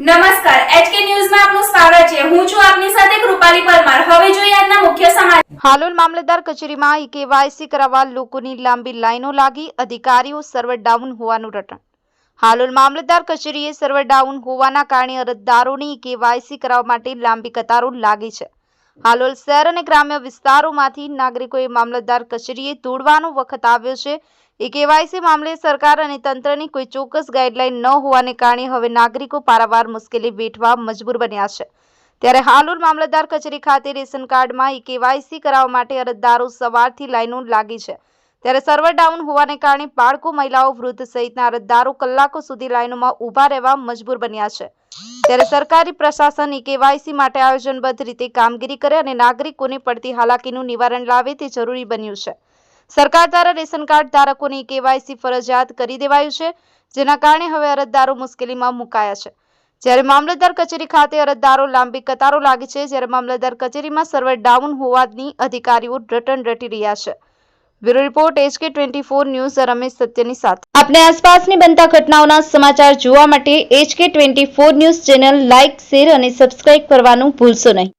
નમસ્કાર એચકે ન્યૂઝમાં આપનું સ્વાગત છે. હું છું આપની સાથે કૃપાલી પરમાર. હવે જોઈએ આજના મુખ્ય સમાચાર. હાલોલ મામલતદાર કચેરીમાં કેવાયસી કરાવવા લોકોની લાંબી લાઈનો લાગી. અધિકારીઓ સર્વર ડાઉન હોવાનું રટણ. હાલોલ મામલતદાર કચેરીએ સર્વર ડાઉન હોવાના કારણે અરજદારોની કેવાયસી કરાવવા માટે લાંબી કતારો લાગી છે. હાલોલ શહેર અને ગ્રામ્ય વિસ્તારોમાંથી નાગરિકોએ મામલતદાર કચેરીએ દોડવાનો વખત આવ્યો છે. ઈ કેવાયસી મામલે સરકાર અને તંત્રની કોઈ ચોક્કસ ગાઈડલાઈન ન હોવાને કારણે હવે નાગરિકો પારાવાર મુશ્કેલી વેઠવા મજબૂર બન્યા છે. ત્યારે હાલોલ મામલતદાર કચેરી ખાતે રેશન કાર્ડમાં ઈ કેવાયસી કરાવવા માટે અરજદારો સવારથી લાઈનો લાગી છે. ત્યારે સર્વર ડાઉન હોવાને કારણે બાળકો, મહિલાઓ વૃદ્ધ સહિતના અરજદારો કલાકો સુધી લાઈનોમાં ઊભા રહેવા મજબૂર બન્યા છે. ત્યારે સરકારી પ્રશાસન ઈ કેવાયસી માટે આયોજનબદ્ધ રીતે કામગીરી કરે અને નાગરિકોને પડતી હાલાકીનું નિવારણ લાવે તે જરૂરી બન્યું છે. સરકાર દ્વારા રેશન કાર્ડ ધારકોની કેવાયસી ફરજિયાત કરી દેવાયું છે, જેના કારણે હવે અરજદારો મુશ્કેલીમાં મુકાયા છે. જ્યારે મામલતદાર કચેરી ખાતે અરજદારો લાંબી કતારો લાગી છે, જ્યારે મામલતદાર કચેરીમાં સર્વર ડાઉન હોવાની અધિકારીઓ રટણ રટી રહ્યા છે. Bureau report, HK twenty four news, Ramesh સત્યની સાથે. આપણે આસપાસની બનતા ઘટનાઓના સમાચાર જોવા માટે HK twenty four news channel like, share અને સબસ્ક્રાઇબ કરવાનું ભૂલશો નહીં.